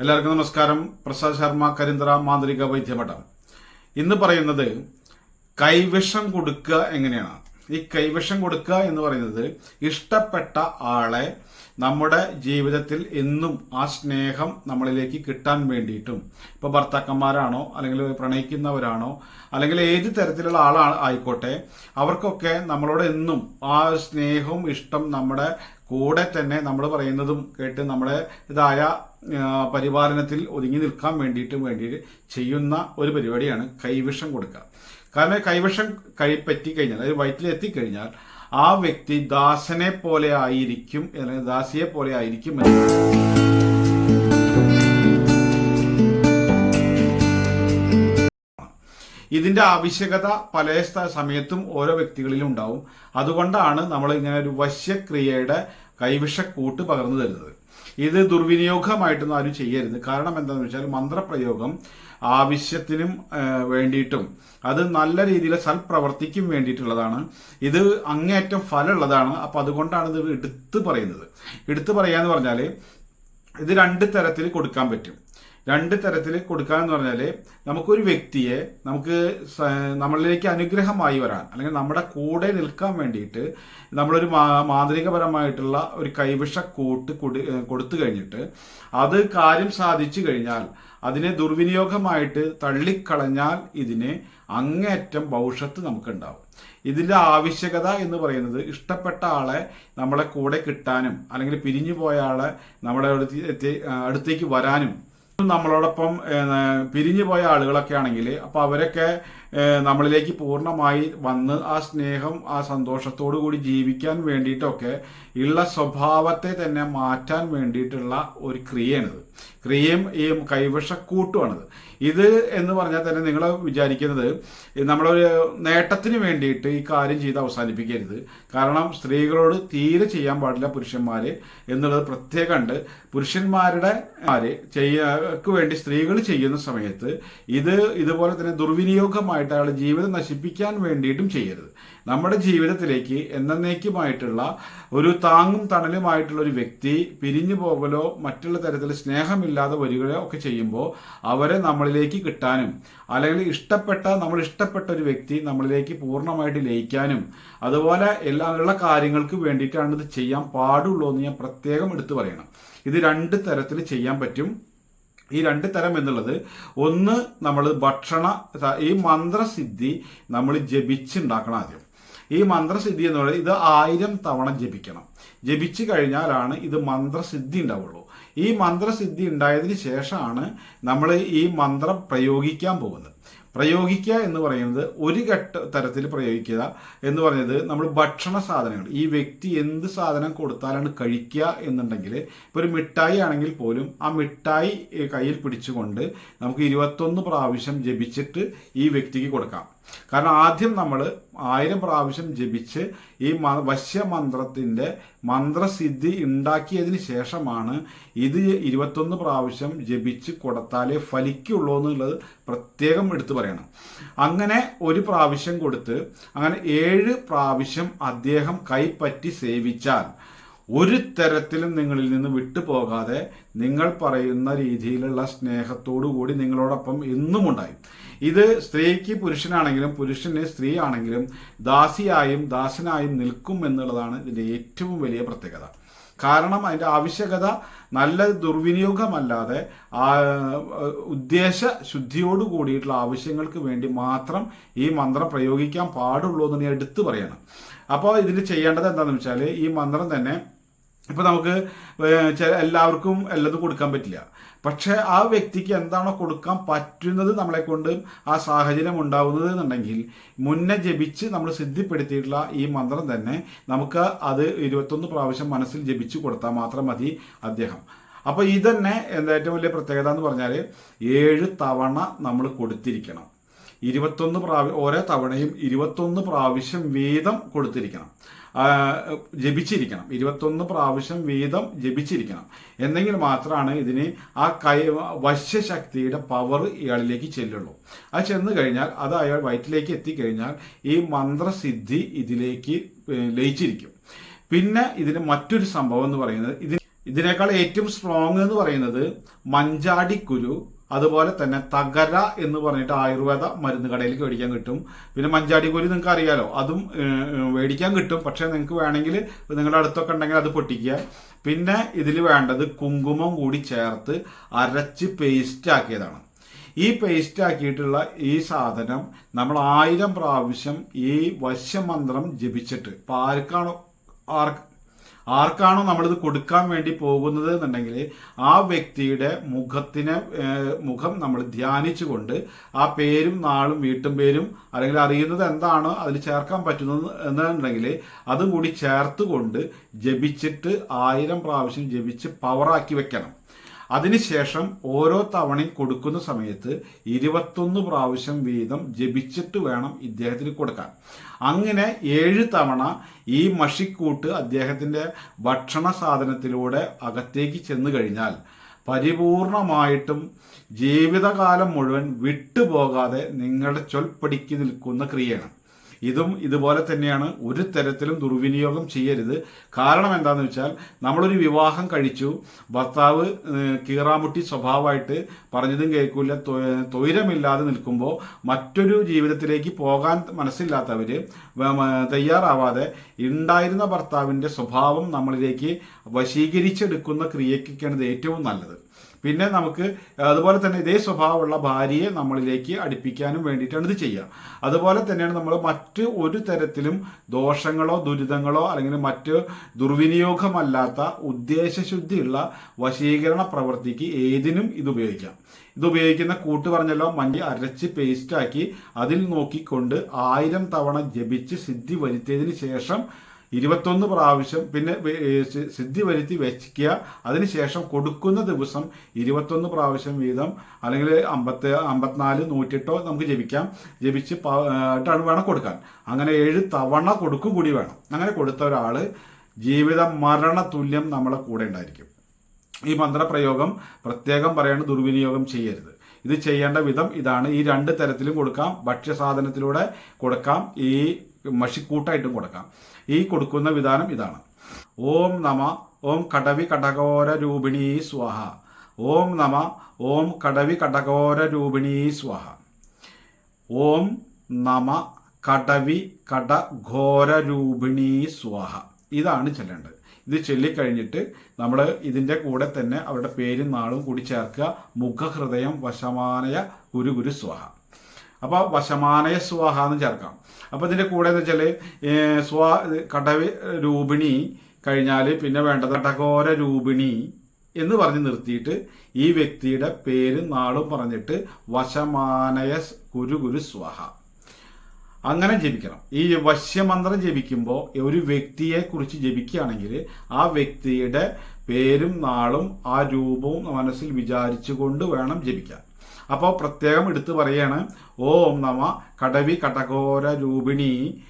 എല്ലാവർക്കും നമസ്കാരം. പ്രസാദ് ശർമ്മ കരിന്തറ മാന്ത്രിക വൈദ്യമഠം. ഇന്ന് പറയുന്നത് കൈവിഷം കൊടുക്കുക എങ്ങനെയാണ്? ഈ കൈവിഷം കൊടുക്കുക എന്ന് പറയുന്നത് ഇഷ്ടപ്പെട്ട ആളെ നമ്മുടെ ജീവിതത്തിൽ എന്നും ആ സ്നേഹം നമ്മളിലേക്ക് കിട്ടാൻ വേണ്ടിയിട്ടും. ഇപ്പോൾ ഭർത്താക്കന്മാരാണോ അല്ലെങ്കിൽ പ്രണയിക്കുന്നവരാണോ അല്ലെങ്കിൽ ഏത് തരത്തിലുള്ള ആളാണ് ആയിക്കോട്ടെ അവർക്കൊക്കെ നമ്മളോട് എന്നും ആ സ്നേഹവും ഇഷ്ടം നമ്മുടെ കൂടെ തന്നെ നമ്മൾ പറയുന്നതും കേട്ട് നമ്മുടെ ഇതായ പരിപാലനത്തിൽ ഒതുങ്ങി നിൽക്കാൻ വേണ്ടിയിട്ടും വേണ്ടിയിട്ട് ചെയ്യുന്ന ഒരു പരിപാടിയാണ് കൈവിഷം കൊടുക്കുക. കാരണം കൈവിഷം കഴി പറ്റിക്കഴിഞ്ഞാൽ അതായത് വയറ്റിൽ എത്തിക്കഴിഞ്ഞാൽ ആ വ്യക്തി ദാസനെ പോലെ ആയിരിക്കും അല്ലെങ്കിൽ ദാസിയെ പോലെ ആയിരിക്കും ഇതിന്റെ ആവശ്യകത പല സമയത്തും ഓരോ വ്യക്തികളിലും ഉണ്ടാവും. അതുകൊണ്ടാണ് നമ്മൾ ഇങ്ങനെ ഒരു വശ്യക്രിയയുടെ കൈവിഷക്കൂട്ട് പകർന്നു തരുന്നത്. ഇത് ദുർവിനിയോഗമായിട്ടൊന്നും ആരും ചെയ്യരുത്. കാരണം എന്താണെന്ന് വെച്ചാൽ മന്ത്രപ്രയോഗം ആവശ്യത്തിനും വേണ്ടിയിട്ടും അത് നല്ല രീതിയിൽ സൽപ്രവർത്തിക്കും വേണ്ടിയിട്ടുള്ളതാണ്. ഇത് അങ്ങേയറ്റം ഫലമുള്ളതാണ്. അപ്പൊ അതുകൊണ്ടാണ് ഇത് എടുത്തു പറയുന്നത്. എടുത്തു പറയാന്ന് പറഞ്ഞാൽ ഇത് രണ്ട് തരത്തിൽ കൊടുക്കാൻ പറ്റും. രണ്ട് തരത്തിൽ കൊടുക്കുക എന്ന് പറഞ്ഞാൽ നമുക്കൊരു വ്യക്തിയെ നമുക്ക് നമ്മളിലേക്ക് അനുഗ്രഹമായി വരാൻ അല്ലെങ്കിൽ നമ്മുടെ കൂടെ നിൽക്കാൻ വേണ്ടിയിട്ട് നമ്മളൊരു മാന്ത്രികപരമായിട്ടുള്ള ഒരു കൈവിഷ കൂട്ട് കൊടുത്തു കഴിഞ്ഞിട്ട് അത് കാര്യം സാധിച്ചു കഴിഞ്ഞാൽ അതിനെ ദുർവിനിയോഗമായിട്ട് തള്ളിക്കളഞ്ഞാൽ ഇതിന് അങ്ങേറ്റം ഭവിഷ്യത്ത് നമുക്കുണ്ടാവും. ഇതിന്റെ ആവശ്യകത എന്ന് പറയുന്നത് ഇഷ്ടപ്പെട്ട ആളെ നമ്മളെ കൂടെ കിട്ടാനും അല്ലെങ്കിൽ പിരിഞ്ഞു പോയ ആളെ നമ്മുടെ അടുത്ത് അടുത്തേക്ക് വരാനും നമ്മളോടൊപ്പം പിരിഞ്ഞു പോയ ആളുകളൊക്കെ ആണെങ്കിൽ അപ്പൊ അവരൊക്കെ നമ്മളിലേക്ക് പൂർണമായി വന്ന് ആ സ്നേഹം ആ സന്തോഷത്തോടു കൂടി ജീവിക്കാൻ വേണ്ടിയിട്ടൊക്കെ ഉള്ള സ്വഭാവത്തെ തന്നെ മാറ്റാൻ വേണ്ടിയിട്ടുള്ള ഒരു ക്രിയയാണിത്. ക്രിയയും ഈ കൈവശക്കൂട്ടുമാണിത് ഇത് എന്ന് പറഞ്ഞാൽ തന്നെ നിങ്ങൾ വിചാരിക്കുന്നത് നമ്മളൊരു നേട്ടത്തിന് വേണ്ടിയിട്ട് ഈ കാര്യം ചെയ്ത് അവസാനിപ്പിക്കരുത്. കാരണം സ്ത്രീകളോട് തീരെ ചെയ്യാൻ പാടില്ല പുരുഷന്മാരെ എന്നുള്ളത് പ്രത്യേകമുണ്ട് പുരുഷന്മാരുടെ ചെയ്യാക്ക് വേണ്ടി സ്ത്രീകൾ ചെയ്യുന്ന സമയത്ത് ഇത് ഇതുപോലെ തന്നെ ദുർവിനിയോഗമായിട്ട് അയാളുടെ ജീവിതം നശിപ്പിക്കാൻ വേണ്ടിയിട്ടും ചെയ്യരുത്. നമ്മുടെ ജീവിതത്തിലേക്ക് എന്നേക്കുമായിട്ടുള്ള ഒരു താങ്ങും തണലുമായിട്ടുള്ള ഒരു വ്യക്തി പിരിഞ്ഞു പോകലോ മറ്റുള്ള തരത്തിൽ സ്നേഹമില്ലാതെ വരികയോ ഒക്കെ ചെയ്യുമ്പോൾ അവരെ നമ്മളിലേക്ക് കിട്ടാനും അല്ലെങ്കിൽ ഇഷ്ടപ്പെട്ട നമ്മൾ ഇഷ്ടപ്പെട്ട ഒരു വ്യക്തി നമ്മളിലേക്ക് പൂർണമായിട്ട് ലയിക്കാനും അതുപോലെ എല്ലാ ഉള്ള കാര്യങ്ങൾക്ക് വേണ്ടിയിട്ടാണ് ഇത് ചെയ്യാൻ പാടുള്ളൂ എന്ന് ഞാൻ പ്രത്യേകം എടുത്തു പറയണം. ഇത് രണ്ട് തരത്തിൽ ചെയ്യാൻ പറ്റും. ഈ രണ്ട് തരം എന്നുള്ളത് ഒന്ന് നമ്മൾ ഭക്ഷണ ഈ മന്ത്രസിദ്ധി നമ്മൾ ജപിച്ചുണ്ടാക്കണം ആദ്യം. ഈ മന്ത്രസിദ്ധി എന്ന് പറയുന്നത് ഇത് ആയിരം തവണ ജപിക്കണം. ജപിച്ചു കഴിഞ്ഞാലാണ് ഇത് മന്ത്രസിദ്ധി ഉണ്ടാവുള്ളൂ. ഈ മന്ത്രസിദ്ധി ഉണ്ടായതിന് ശേഷമാണ് നമ്മൾ ഈ മന്ത്രം പ്രയോഗിക്കാൻ പോകുന്നത്. പ്രയോഗിക്കുക എന്ന് പറയുന്നത് ഒരു ഘട്ട തരത്തിൽ പ്രയോഗിക്കുക എന്ന് പറയുന്നത് നമ്മൾ ഭക്ഷണ സാധനങ്ങൾ ഈ വ്യക്തി എന്ത് സാധനം കൊടുത്താലാണ് കഴിക്കുക എന്നുണ്ടെങ്കിൽ ഇപ്പോൾ ഒരു മിഠായി ആണെങ്കിൽ പോലും ആ മിഠായി കയ്യിൽ പിടിച്ചുകൊണ്ട് നമുക്ക് ഇരുപത്തൊന്ന് പ്രാവശ്യം ജപിച്ചിട്ട് ഈ വ്യക്തിക്ക് കൊടുക്കാം. കാരണം ആദ്യം നമ്മൾ ആയിരം പ്രാവശ്യം ജപിച്ച് ഈ വശ്യമന്ത്രത്തിന്റെ മന്ത്രസിദ്ധി ഉണ്ടാക്കിയതിന് ശേഷമാണ് ഇത് ഇരുപത്തൊന്ന് പ്രാവശ്യം ജപിച്ച് കൊടുത്താലേ ഫലിക്കുള്ളൂ എന്നുള്ളത് പ്രത്യേകം എടുത്തു പറയണം. അങ്ങനെ ഒരു പ്രാവശ്യം കൊടുത്ത് അങ്ങനെ ഏഴ് പ്രാവശ്യം അദ്ദേഹം കൈപ്പറ്റി സേവിച്ചാൽ ഒരു തരത്തിലും നിങ്ങളിൽ നിന്ന് വിട്ടുപോകാതെ നിങ്ങൾ പറയുന്ന രീതിയിലുള്ള സ്നേഹത്തോടു കൂടി നിങ്ങളോടൊപ്പം എന്നും ഉണ്ടായി. ഇത് സ്ത്രീക്ക് പുരുഷനാണെങ്കിലും പുരുഷന് സ്ത്രീ ആണെങ്കിലും ദാസിയായും ദാസനായും നിൽക്കും എന്നുള്ളതാണ് ഇതിന്റെ ഏറ്റവും വലിയ പ്രത്യേകത. കാരണം അതിന്റെ ആവശ്യകത നല്ല ദുർവിനിയോഗമല്ലാതെ ഉദ്ദേശ ശുദ്ധിയോട് കൂടിയിട്ടുള്ള ആവശ്യങ്ങൾക്ക് വേണ്ടി മാത്രം ഈ മന്ത്രം പ്രയോഗിക്കാൻ പാടുള്ളൂ എന്ന് ഞാൻ എടുത്തു പറയണം. അപ്പോൾ ഇതിന് ചെയ്യേണ്ടത് എന്താണെന്ന് വെച്ചാൽ ഈ മന്ത്രം തന്നെ ഇപ്പൊ നമുക്ക് എല്ലാവർക്കും എല്ലാതും കൊടുക്കാൻ പറ്റില്ല. പക്ഷേ ആ വ്യക്തിക്ക് എന്താണോ കൊടുക്കാൻ പറ്റുന്നത് നമ്മളെ കൊണ്ട് ആ സാഹചര്യം ഉണ്ടാവുന്നത് എന്നുണ്ടെങ്കിൽ മുന്നേ ജപിച്ച് നമ്മൾ സിദ്ധിപ്പെടുത്തിയിട്ടുള്ള ഈ മന്ത്രം തന്നെ നമുക്ക് അത് ഇരുപത്തൊന്ന് പ്രാവശ്യം മനസ്സിൽ ജപിച്ചു കൊടുത്താൽ മാത്രം മതി അദ്ദേഹം. അപ്പോൾ ഇതന്നെ എന്താ ഏറ്റവും വലിയ പ്രത്യേകത എന്ന് പറഞ്ഞാൽ ഏഴ് തവണ നമ്മൾ കൊടുത്തിരിക്കണം. ഇരുപത്തൊന്ന് പ്രാവശ്യം ഓരോ തവണയും ഇരുപത്തൊന്ന് പ്രാവശ്യം വീതം കൊടുത്തിരിക്കണം. ജപിച്ചിരിക്കണം. ഇരുപത്തൊന്ന് പ്രാവശ്യം വീതം ജപിച്ചിരിക്കണം. എന്നെങ്കിൽ മാത്രമാണ് ഇതിന് ആ കൈ വശ്യശക്തിയുടെ പവർ ഇയാളിലേക്ക് ചെല്ലുള്ളൂ. അത് ചെന്ന് കഴിഞ്ഞാൽ അത് അയാൾ വയറ്റിലേക്ക് എത്തിക്കഴിഞ്ഞാൽ ഈ മന്ത്രസിദ്ധി ഇതിലേക്ക് ലയിച്ചിരിക്കും. പിന്നെ ഇതിന് മറ്റൊരു സംഭവം എന്ന് പറയുന്നത് ഇതിന് ഇതിനേക്കാൾ ഏറ്റവും സ്ട്രോങ് എന്ന് പറയുന്നത് മഞ്ചാടിക്കുരു അതുപോലെ തന്നെ തകര എന്ന് പറഞ്ഞിട്ട് ആയുർവേദ മരുന്ന് കടയിലേക്ക് മേടിക്കാൻ കിട്ടും. പിന്നെ മഞ്ചാടിക്കുരു നിങ്ങൾക്ക് അറിയാലോ അതും മേടിക്കാൻ കിട്ടും. പക്ഷെ നിങ്ങൾക്ക് വേണമെങ്കിൽ നിങ്ങളുടെ അടുത്തൊക്കെ ഉണ്ടെങ്കിൽ അത് പൊട്ടിക്കുക. പിന്നെ ഇതിൽ വേണ്ടത് കുങ്കുമം കൂടി ചേർത്ത് അരച്ച് പേസ്റ്റ് ആക്കിയതാണ്. ഈ പേസ്റ്റ് ആക്കിയിട്ടുള്ള ഈ സാധനം നമ്മൾ ആയിരം പ്രാവശ്യം ഈ വശ്യമന്ത്രം ജപിച്ചിട്ട് ആർക്കാണോ ആർക്ക് ആർക്കാണോ നമ്മളിത് കൊടുക്കാൻ വേണ്ടി പോകുന്നത് എന്നുണ്ടെങ്കിൽ ആ വ്യക്തിയുടെ മുഖത്തിനെ മുഖം നമ്മൾ ധ്യാനിച്ചുകൊണ്ട് ആ പേരും നാളും വീട്ടും പേരും അല്ലെങ്കിൽ അറിയുന്നത് എന്താണോ അതിൽ ചേർക്കാൻ പറ്റുന്നത് എന്നുണ്ടെങ്കിൽ അതും കൂടി ചേർത്തുകൊണ്ട് ജപിച്ചിട്ട് ആയിരം പ്രാവശ്യം ജപിച്ച് പവറാക്കി വെക്കണം. അതിനുശേഷം ഓരോ തവണയും കൊടുക്കുന്ന സമയത്ത് ഇരുപത്തൊന്ന് പ്രാവശ്യം വീതം ജപിച്ചിട്ട് വേണം ഇദ്ദേഹത്തിന് കൊടുക്കാൻ. അങ്ങനെ ഏഴ് തവണ ഈ മഷിക്കൂട്ട് അദ്ദേഹത്തിന്റെ ഭക്ഷണ സാധനത്തിലൂടെ അകത്തേക്ക് ചെന്നു കഴിഞ്ഞാൽ പരിപൂർണമായിട്ടും ജീവിതകാലം മുഴുവൻ വിട്ടുപോകാതെ നിങ്ങളുടെ ചൊൽപ്പടിക്ക് നിൽക്കുന്ന ക്രിയയാണ്. ഇതും ഇതുപോലെ തന്നെയാണ് ഒരു തരത്തിലും ദുർവിനിയോഗം ചെയ്യരുത്. കാരണം എന്താണെന്ന് വെച്ചാൽ നമ്മളൊരു വിവാഹം കഴിച്ചു. ഭർത്താവ് കീറാമുട്ടി സ്വഭാവമായിട്ട് പറഞ്ഞതും കേൾക്കൂല. തൊ- തൊയിരമില്ലാതെ നിൽക്കുമ്പോൾ മറ്റൊരു ജീവിതത്തിലേക്ക് പോകാൻ മനസ്സില്ലാത്തവർ തയ്യാറാവാതെ ഉണ്ടായിരുന്ന ഭർത്താവിന്റെ സ്വഭാവം നമ്മളിലേക്ക് വശീകരിച്ചെടുക്കുന്ന ക്രിയക്കൊക്കെയാണ് ഇത് ഏറ്റവും നല്ലത്. പിന്നെ നമുക്ക് അതുപോലെ തന്നെ ഇതേ സ്വഭാവമുള്ള ഭാര്യയെ നമ്മളിലേക്ക് അടുപ്പിക്കാനും വേണ്ടിയിട്ടാണ് ഇത് ചെയ്യുക. അതുപോലെ തന്നെയാണ് നമ്മൾ മറ്റ് ഒരു തരത്തിലും ദോഷങ്ങളോ ദുരിതങ്ങളോ അല്ലെങ്കിൽ മറ്റ് ദുർവിനിയോഗമല്ലാത്ത ഉദ്ദേശശുദ്ധിയുള്ള വശീകരണ പ്രവൃത്തിക്ക് ഏതിനും ഇത് ഉപയോഗിക്കാം. ഇത് ഉപയോഗിക്കുന്ന കൂട്ട് പറഞ്ഞല്ലോ മഞ്ഞ അരച്ച് പേസ്റ്റാക്കി അതിൽ നോക്കിക്കൊണ്ട് ആയിരം തവണ ജപിച്ച് സിദ്ധി വരുത്തിയതിന് ശേഷം ഇരുപത്തൊന്ന് പ്രാവശ്യം പിന്നെ സിദ്ധി വരുത്തി വെക്കുക അതിനുശേഷം കൊടുക്കുന്ന ദിവസം ഇരുപത്തൊന്ന് പ്രാവശ്യം വീതം അല്ലെങ്കിൽ അമ്പത്തി അമ്പത്തിനാല് നൂറ്റെട്ടോ നമുക്ക് ജപിക്കാം. ജപിച്ച് ആയിട്ടാണ് വേണം കൊടുക്കാൻ. അങ്ങനെ ഏഴ് തവണ കൊടുക്കും കൂടി വേണം. അങ്ങനെ കൊടുത്ത ഒരാൾ ജീവിത മരണ തുല്യം നമ്മളെ കൂടെ ഉണ്ടായിരിക്കും. ഈ മന്ത്രപ്രയോഗം പ്രത്യേകം പറയേണ്ട ദുർവിനിയോഗം ചെയ്യരുത്. ഇത് ചെയ്യേണ്ട വിധം ഇതാണ്. ഈ രണ്ട് തരത്തിലും കൊടുക്കാം. ഭക്ഷ്യസാധനത്തിലൂടെ കൊടുക്കാം. ഈ മഷിക്കൂട്ടായിട്ടും കൊടുക്കാം. ഈ കൊടുക്കുന്ന വിധാനം ഇതാണ്. ഓം നമ ഓം കടവി കടകോര രൂപിണി സ്വാഹ. ഓം നമ ഓം കടവി കടകോര രൂപിണി സ്വാഹ. ഓം നമ കടവി കടഘോര രൂപിണീ സ്വാഹ. ഇതാണ് ചെല്ലേണ്ടത്. ഇത് ചൊല്ലിക്കഴിഞ്ഞിട്ട് നമ്മൾ ഇതിന്റെ കൂടെ തന്നെ അവരുടെ പേരും നാളും കൂടി ചേർക്കുക. മുഖഹൃദയം വശമാനയ ഗുരു ഗുരു സ്വാഹ. അപ്പോൾ വശമാനയ സ്വാഹ എന്ന് ചേർക്കാം. അപ്പോൾ ഇതിന്റെ കൂടെ എന്ന് വെച്ചാൽ സ്വാ കടവി രൂപിണി കഴിഞ്ഞാൽ പിന്നെ വേണ്ടത് കടകോര രൂപിണി എന്ന് പറഞ്ഞ് നിർത്തിയിട്ട് ഈ വ്യക്തിയുടെ പേരും നാളും പറഞ്ഞിട്ട് വശമാനയ കുരു ഗുരു സ്വാഹ. അങ്ങനെ ജപിക്കണം. ഈ വശ്യമന്ത്രം ജപിക്കുമ്പോൾ ഒരു വ്യക്തിയെ കുറിച്ച് ജപിക്കുകയാണെങ്കിൽ ആ വ്യക്തിയുടെ പേരും നാളും ആ രൂപവും മനസ്സിൽ വിചാരിച്ചുകൊണ്ട് വേണം ജപിക്കാൻ. അപ്പോൾ പ്രത്യേകം എടുത്തു പറയാണ് ഓം നമ കടവി കടകോര രൂപിണി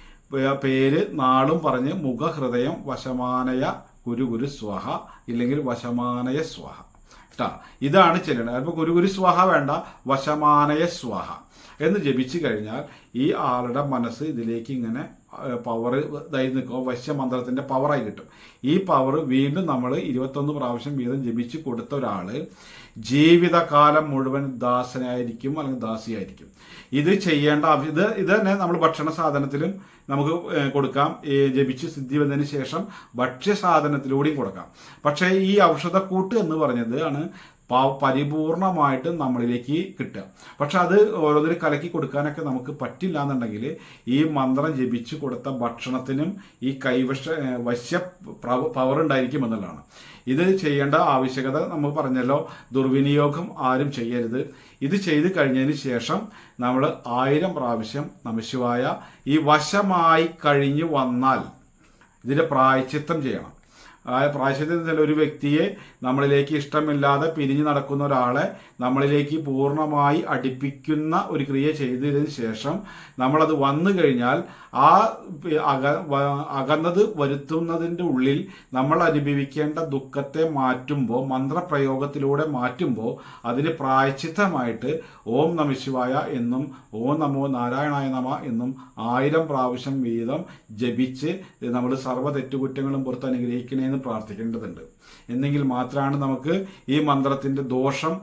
പേര് നാളും പറഞ്ഞ് മുഖഹൃദയം വശമാനയ ഗുരു ഗുരു സ്വഹ ഇല്ലെങ്കിൽ വശമാനയ സ്വഹ. കേട്ടാ ഇതാണ് ചെല്ലേണ്ടത്. അപ്പോൾ ഗുരു ഗുരു സ്വഹ വേണ്ട വശമാനയ സ്വാഹ. എന്ന് ജപിച്ചു കഴിഞ്ഞാൽ ഈ ആളുടെ മനസ്സ് ഇതിലേക്ക് ഇങ്ങനെ പവർ ഇതായി നിൽക്കും. വശ്യമന്ത്രത്തിന്റെ പവറായി കിട്ടും. ഈ പവർ വീണ്ടും നമ്മൾ ഇരുപത്തൊന്ന് പ്രാവശ്യം വീതം ജപിച്ച് കൊടുത്ത ഒരാൾ ജീവിതകാലം മുഴുവൻ ദാസനായിരിക്കും അല്ലെങ്കിൽ ദാസിയായിരിക്കും. ഇത് ചെയ്യേണ്ട ഇത് ഇത് തന്നെ നമ്മൾ ഭക്ഷണ സാധനത്തിലും നമുക്ക് കൊടുക്കാം. ജപിച്ച് സിദ്ധി വന്നതിന് ശേഷം ഭക്ഷ്യ സാധനത്തിലൂടെയും കൊടുക്കാം. പക്ഷേ ഈ ഔഷധക്കൂട്ട് എന്ന് പറഞ്ഞത് ആണ് പരിപൂർണമായിട്ട് നമ്മളിലേക്ക് കിട്ടുക. പക്ഷെ അത് ഓരോരുത്തർ കലക്കി കൊടുക്കാനൊക്കെ നമുക്ക് പറ്റില്ല എന്നുണ്ടെങ്കിൽ ഈ മന്ത്രം ജപിച്ചു കൊടുത്ത ഭക്ഷണത്തിനും ഈ കൈവശ വശ്യ പവർ ഉണ്ടായിരിക്കും എന്നുള്ളതാണ്. ഇത് ചെയ്യേണ്ട ആവശ്യകത നമ്മൾ പറഞ്ഞല്ലോ ദുർവിനിയോഗം ആരും ചെയ്യരുത്. ഇത് ചെയ്ത് കഴിഞ്ഞതിന് ശേഷം നമ്മൾ ആയിരം പ്രാവശ്യം നമശിവായ ഈ വശമായി കഴിഞ്ഞു വന്നാൽ ഇതിന്റെ പ്രായച്ചിത്തം ചെയ്യണം. പ്രായശ്ചിത്തം ചില ഒരു വ്യക്തിയെ നമ്മളിലേക്ക് ഇഷ്ടമില്ലാതെ പിരിഞ്ഞു നടക്കുന്ന ഒരാളെ നമ്മളിലേക്ക് പൂർണമായി അടുപ്പിക്കുന്ന ഒരു ക്രിയ ചെയ്തതിന് ശേഷം നമ്മളത് വന്നു കഴിഞ്ഞാൽ ആ അക അകന്നത് വരുത്തുന്നതിന്റെ ഉള്ളിൽ നമ്മൾ അനുഭവിക്കേണ്ട ദുഃഖത്തെ മാറ്റുമ്പോൾ മന്ത്രപ്രയോഗത്തിലൂടെ മാറ്റുമ്പോൾ അതിന് പ്രായച്ചിത്തമായിട്ട് ഓം നമശിവായ എന്നും ഓം നമോ നാരായണായ നമ എന്നും ആയിരം പ്രാവശ്യം വീതം ജപിച്ച് നമ്മൾ സർവ തെറ്റുകുറ്റങ്ങളും പുറത്ത് അനുഗ്രഹിക്കണേന്ന് എന്ന് പ്രാർത്ഥിക്കേണ്ടതുണ്ട്. എന്നെങ്കിൽ മാത്രമാണ് നമുക്ക് ഈ മന്ത്രത്തിന്റെ ദോഷം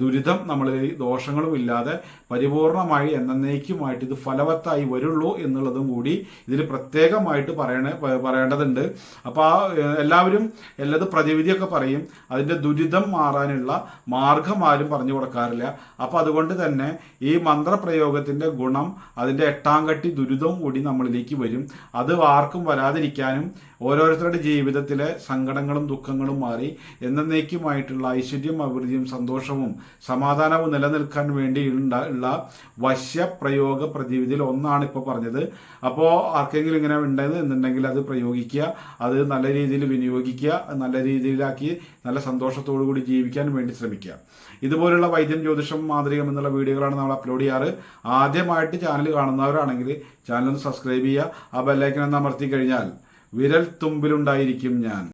ദുരിതം നമ്മൾ ദോഷങ്ങളും ഇല്ലാതെ പരിപൂർണമായി എന്നേക്കുമായിട്ട് ഇത് ഫലവത്തായി വരുള്ളൂ എന്നുള്ളതും കൂടി ഇതിൽ പ്രത്യേകമായിട്ട് പറയണ പറയേണ്ടതുണ്ട്. അപ്പോൾ ആ എല്ലാവരും എല്ലാത് പ്രതിവിധിയൊക്കെ പറയും. അതിന്റെ ദുരിതം മാറാനുള്ള മാർഗം ആരും പറഞ്ഞു കൊടുക്കാറില്ല. അപ്പോൾ അതുകൊണ്ട് തന്നെ ഈ മന്ത്രപ്രയോഗത്തിന്റെ ഗുണം അതിന്റെ എട്ടാം കട്ടി ദുരിതവും കൂടി നമ്മളിലേക്ക് വരും. അത് ആർക്കും വരാതിരിക്കാനും ഓരോരുത്തരുടെ ജീവിതത്തിലെ സങ്കടങ്ങളും ദുഃഖങ്ങളും മാറി എന്നേക്കുമായിട്ടുള്ള ഐശ്വര്യം അഭിവൃദ്ധിയും സന്തോഷവും സമാധാനവും നിലനിൽക്കാൻ വേണ്ടി ഉള്ള വശ്യപ്രയോഗ പ്രതിവിധിയിൽ ഒന്നാണ് ഇപ്പോൾ പറഞ്ഞത്. അപ്പോൾ ആർക്കെങ്കിലും ഇങ്ങനെ ഉണ്ടെന്ന് എന്നുണ്ടെങ്കിൽ അത് പ്രയോഗിക്കുക അത് നല്ല രീതിയിൽ വിനിയോഗിക്കുക നല്ല രീതിയിലാക്കി നല്ല സന്തോഷത്തോടു കൂടി ജീവിക്കാൻ വേണ്ടി ശ്രമിക്കുക. ഇതുപോലുള്ള വൈദ്യം ജ്യോതിഷം മാതൃകം എന്നുള്ള വീഡിയോകളാണ് നമ്മൾ അപ്ലോഡ് ചെയ്യാറ്. ആദ്യമായിട്ട് ചാനൽ കാണുന്നവരാണെങ്കിൽ ചാനൽ ഒന്ന് സബ്സ്ക്രൈബ് ചെയ്യുക. ആ ബെല്ലൈക്കൻ ഒന്ന് അമർത്തി കഴിഞ്ഞാൽ വിരൽ തുമ്പിലുണ്ടായിരിക്കും ഞാൻ.